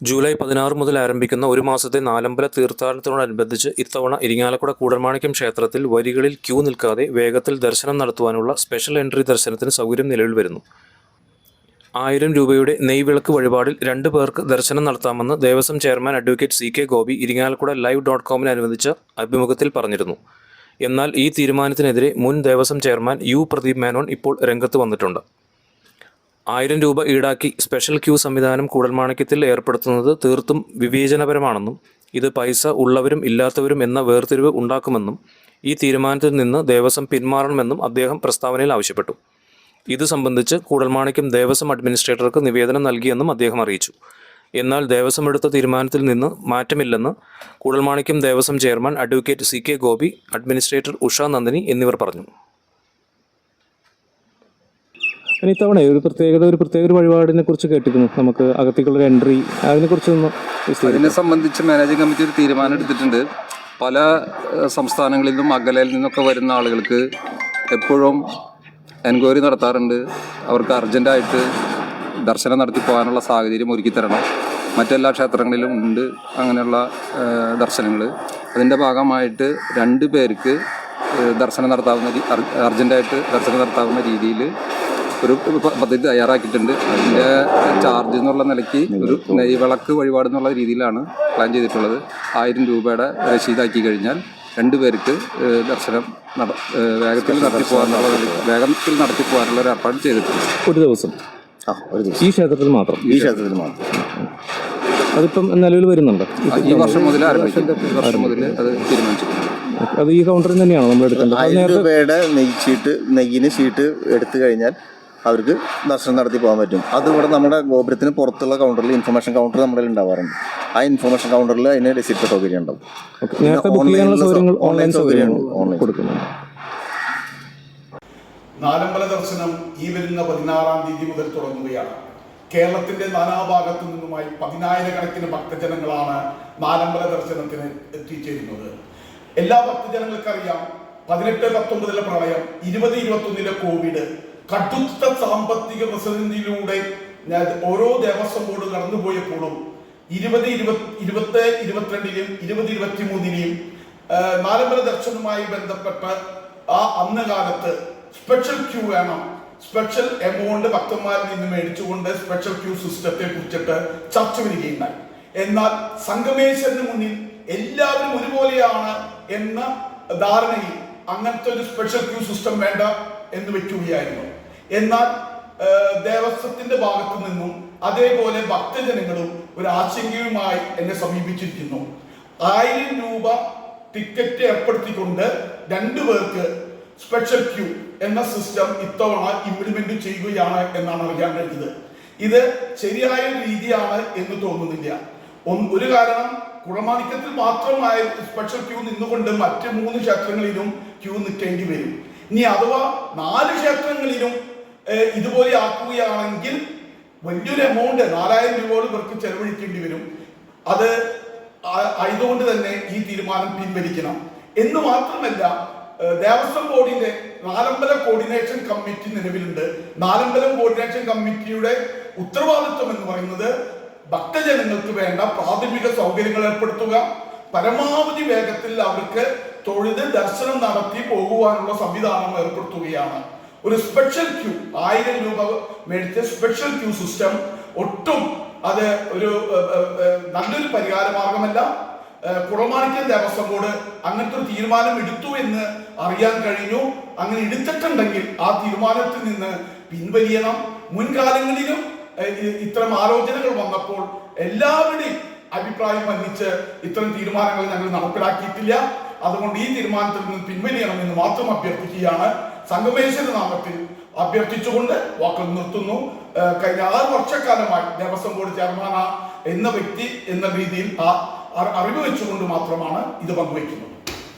July പതിനാറ് മുതൽ ആരംഭിക്കുന്ന ഒരു മാസത്തെ നാലമ്പല തീർത്ഥാടനത്തോടനുബന്ധിച്ച് ഇത്തവണ ഇരിങ്ങാലക്കുട കൂടൽമാണിക്യം ക്ഷേത്രത്തിൽ വരികളിൽ ക്യൂ നിൽക്കാതെ വേഗത്തിൽ ദർശനം നടത്തുവാനുള്ള സ്പെഷ്യൽ എൻട്രി ദർശനത്തിന് സൗകര്യം നിലവിൽ വരുന്നു. ആയിരം രൂപയുടെ നെയ്വിളക്ക് വഴിപാടിൽ രണ്ട് പേർക്ക് ദർശനം നടത്താമെന്ന് Devaswom chairman advocate C K Gopi Irinjalakuda live dot കോമിന് അനുവദിച്ച അഭിമുഖത്തിൽ പറഞ്ഞിരുന്നു. എന്നാൽ ഈ തീരുമാനത്തിനെതിരെ മുൻ ദേവസ്വം ചെയർമാൻ യു പ്രദീപ് മേനോൻ ഇപ്പോൾ രംഗത്ത് വന്നിട്ടുണ്ട്. ആയിരം രൂപ ഈടാക്കി സ്പെഷ്യൽ ക്യൂ സംവിധാനം കൂടൽമാണിക്യത്തിൽ ഏർപ്പെടുത്തുന്നത് തീർത്തും വിവേചനപരമാണെന്നും ഇത് പൈസ ഉള്ളവരും ഇല്ലാത്തവരും എന്ന വേർതിരിവ് ഉണ്ടാക്കുമെന്നും ഈ തീരുമാനത്തിൽ നിന്ന് ദേവസ്വം പിന്മാറണമെന്നും അദ്ദേഹം പ്രസ്താവനയിൽ ആവശ്യപ്പെട്ടു. ഇത് സംബന്ധിച്ച് കൂടൽമാണിക്യം ദേവസ്വം അഡ്മിനിസ്ട്രേറ്റർക്ക് നിവേദനം നൽകിയെന്നും അദ്ദേഹം അറിയിച്ചു. എന്നാൽ ദേവസ്വം എടുത്ത തീരുമാനത്തിൽ നിന്ന് മാറ്റമില്ലെന്ന് Koodalmanikyam Devaswom chairman advocate C K Gopi administrator Usha Nandini എന്നിവർ പറഞ്ഞു. പിന്നെ ഇത്തവണ ഒരു പ്രത്യേകത ഒരു പ്രത്യേക ഒരു വഴിപാടിനെ കുറിച്ച് കേട്ടിരുന്നു നമുക്ക് അകത്തേക്കുള്ള ഒരു എൻട്രി അതിനെ കുറിച്ചൊന്ന് അതിനെ സംബന്ധിച്ച് മാനേജിംഗ് കമ്മിറ്റി ഒരു തീരുമാനം എടുത്തിട്ടുണ്ട്. പല സംസ്ഥാനങ്ങളിൽ നിന്നും അകലയിൽ നിന്നൊക്കെ വരുന്ന ആളുകൾക്ക് എപ്പോഴും എൻക്വയറി നടത്താറുണ്ട്. അവർക്ക് അർജന്റായിട്ട് ദർശനം നടത്തി പോകാനുള്ള സാഹചര്യം ഒരുക്കി തരണം. മറ്റെല്ലാ ക്ഷേത്രങ്ങളിലും ഉണ്ട് അങ്ങനെയുള്ള ദർശനങ്ങൾ അതിന്റെ ഭാഗമായിട്ട് രണ്ട് പേർക്ക് ദർശനം നടത്താവുന്ന അർജന്റായിട്ട് ദർശനം നടത്താവുന്ന രീതിയിൽ ഒരു പദ്ധതി തയ്യാറാക്കിയിട്ടുണ്ട്. അതിന്റെ ചാർജ് എന്നുള്ള നിലയ്ക്ക് ഒരു നെയ്വിളക്ക് വഴിപാട് എന്നുള്ള രീതിയിലാണ് പ്ലാൻ ചെയ്തിട്ടുള്ളത്. ആയിരം രൂപയുടെ രസീതാക്കി കഴിഞ്ഞാൽ രണ്ടുപേർക്ക് ദർശനം നട വേഗത്തിൽ നടത്തി പോകാനുള്ള വേഗത്തിൽ നടത്തി പോകാനുള്ള ഒരു ഏർപ്പാട് ചെയ്തിട്ടുണ്ട്. ഒരു ദിവസം. ആ ഒരു ദിവസം. ഈ ക്ഷേത്രത്തിൽ മാത്രം? ഈ ക്ഷേത്രത്തിൽ മാത്രം. അതിപ്പം നിലവിൽ വരുന്നുണ്ട്. ഈ വർഷം മുതൽ വർഷം മുതൽ അത് തീരുമാനിച്ചു അത് ഈ കൗണ്ടറിൽ തന്നെയാണ് നമ്മൾ എടുക്കേണ്ടത്? നേരത്തെ രൂപയുടെ നെയ് ഷീട്ട് നെയ്യിന് ഷീട്ട് എടുത്തു കഴിഞ്ഞാൽ അവർക്ക് ദർശനം നടത്തി പോകാൻ പറ്റും. അത് ഇവിടെ നമ്മുടെ ഗോപുരത്തിന് പുറത്തുള്ള കൗണ്ടറിൽ ഇൻഫർമേഷൻ കൗണ്ടർ നമ്മുടെ ഉണ്ടാവാറുണ്ട്. ആ ഇൻഫർമേഷൻ കൗണ്ടറിൽ അതിന് റെസിപ്റ്റ് സൗകര്യം ഉണ്ടാവും ഓൺലൈൻ സൗകര്യം ഓൺലൈൻ കൊടുക്കുന്നുണ്ട്. നാലമ്പല ദർശനം ഈ വരുന്ന പതിനാറാം തീയതി മുതൽ തുടങ്ങുകയാണ്. കേരളത്തിന്റെ നാനാഭാഗത്തു നിന്നുമായി പതിനായിരക്കണക്കിന് ഭക്തജനങ്ങളാണ് നാലമ്പല ദർശനത്തിന് എത്തിച്ചേരുന്നത്. എല്ലാ ഭക്തജനങ്ങൾക്കറിയാം പതിനെട്ട് പത്തൊമ്പതിലെ പ്രളയം ഇരുപത് ഇരുപത്തൊന്നിലെ കോവിഡ് കടുത്ത സാമ്പത്തിക പ്രതിസന്ധിയിലൂടെ ഞാൻ ഓരോ ദേവസ്വം ബോർഡ് കടന്നുപോയപ്പോഴും ഇരുപത് ഇരുപത് ഇരുപത്തി ഇരുപത്തിരണ്ടിലും ഇരുപത് ഇരുപത്തി മൂന്നിലെയും നാലമ്പല ദർശനവുമായി ബന്ധപ്പെട്ട ആ അന്ന് കാലത്ത് സ്പെഷ്യൽ ക്യൂ വേണം. സ്പെഷ്യൽ എമൗണ്ട് ഭക്തന്മാരിൽ നിന്ന് മേടിച്ചുകൊണ്ട് സ്പെഷ്യൽ ക്യൂ സിസ്റ്റത്തെ കുറിച്ചിട്ട് ചർച്ച വരികയുണ്ടായി. എന്നാൽ സംഗമേശ്വരന് മുന്നിൽ എല്ലാവരും ഒരുപോലെയാണ് എന്ന ധാരണയിൽ അങ്ങനത്തെ ഒരു സ്പെഷ്യൽ ക്യൂ സിസ്റ്റം വേണ്ട എന്ന് വെക്കുകയായിരുന്നു. എന്നാൽ ദേവസ്വത്തിന്റെ ഭാഗത്തു നിന്നും അതേപോലെ ഭക്തജനങ്ങളും ഒരു ആശങ്കയുമായി എന്നെ സമീപിച്ചിരിക്കുന്നു. ആയിരം രൂപ ടിക്കറ്റ് ഏർപ്പെടുത്തിക്കൊണ്ട് രണ്ടു പേർക്ക് സ്പെഷ്യൽ ക്യൂ എന്ന സിസ്റ്റം ഇത്തവണ ഇംപ്ലിമെന്റ് ചെയ്യുകയാണ് എന്നാണ് അറിയാൻ കഴിഞ്ഞത്. ഇത് ശരിയായ രീതിയാണ് എന്ന് തോന്നുന്നില്ല. ഒരു കാരണം കുളമാണിക്യത്തിൽ മാത്രമായ സ്പെഷ്യൽ ക്യൂ നിന്നുകൊണ്ട് മറ്റ് മൂന്ന് ക്ഷേത്രങ്ങളിലും ക്യൂ നിൽക്കേണ്ടി വരും. ഇനി അഥവാ നാല് ക്ഷേത്രങ്ങളിലും ഇതുപോലെ ആക്കുകയാണെങ്കിൽ വലിയൊരു എമൗണ്ട് നാലായിരം രൂപയോട് ഇവർക്ക് ചെലവഴിക്കേണ്ടി വരും. അത് ആയതുകൊണ്ട് തന്നെ ഈ തീരുമാനം പിൻവലിക്കണം. എന്ന് മാത്രമല്ല ദേവസ്വം ബോർഡിന്റെ നാലമ്പല കോർഡിനേഷൻ കമ്മിറ്റി നിലവിലുണ്ട്. നാലമ്പലം കോർഡിനേഷൻ കമ്മിറ്റിയുടെ ഉത്തരവാദിത്വം എന്ന് പറയുന്നത് ഭക്തജനങ്ങൾക്ക് വേണ്ട പ്രാഥമിക സൗകര്യങ്ങൾ ഏർപ്പെടുത്തുക. പരമാവധി വേഗത്തിൽ അവർക്ക് തൊഴുത് ദർശനം നടത്തി പോകുവാനുള്ള സംവിധാനം ഏർപ്പെടുത്തുകയാണ്. ഒരു സ്പെഷ്യൽ ക്യൂ ആയിരം രൂപ മേടിച്ച സ്പെഷ്യൽ ക്യൂ സിസ്റ്റം ഒട്ടും അത് ഒരു നല്ലൊരു പരിഹാര മാർഗമല്ല കുളമാണിക്യം ദേവസ്വം ബോർഡ് അങ്ങനത്തെ ഒരു തീരുമാനം എടുത്തു എന്ന് അറിയാൻ കഴിഞ്ഞു. അങ്ങനെ എടുത്തിട്ടുണ്ടെങ്കിൽ ആ തീരുമാനത്തിൽ നിന്ന് പിൻവലിയണം. മുൻകാലങ്ങളിലും ഇത്തരം ആലോചനകൾ വന്നപ്പോൾ എല്ലാവരുടെയും അഭിപ്രായം വന്നിച്ച് ഇത്തരം തീരുമാനങ്ങൾ ഞങ്ങൾ നടപ്പിലാക്കിയിട്ടില്ല. അതുകൊണ്ട് ഈ തീരുമാനത്തിൽ നിന്ന് പിൻവലിയണമെന്ന് മാത്രം അഭ്യർത്ഥിക്കുകയാണ്. സംഗമേശ്വര നാമത്തിൽ അഭ്യർത്ഥിച്ചുകൊണ്ട് വാക്കുകൾ നിർത്തുന്നു. കഴിഞ്ഞ ആറ് വർഷക്കാലമായി ദേവസ്വം ബോർഡ് ചെയർമാന എന്ന വ്യക്തി എന്ന രീതിയിൽ അറിവ് വെച്ചുകൊണ്ട് മാത്രമാണ് ഇത് പങ്കുവയ്ക്കുന്നത്.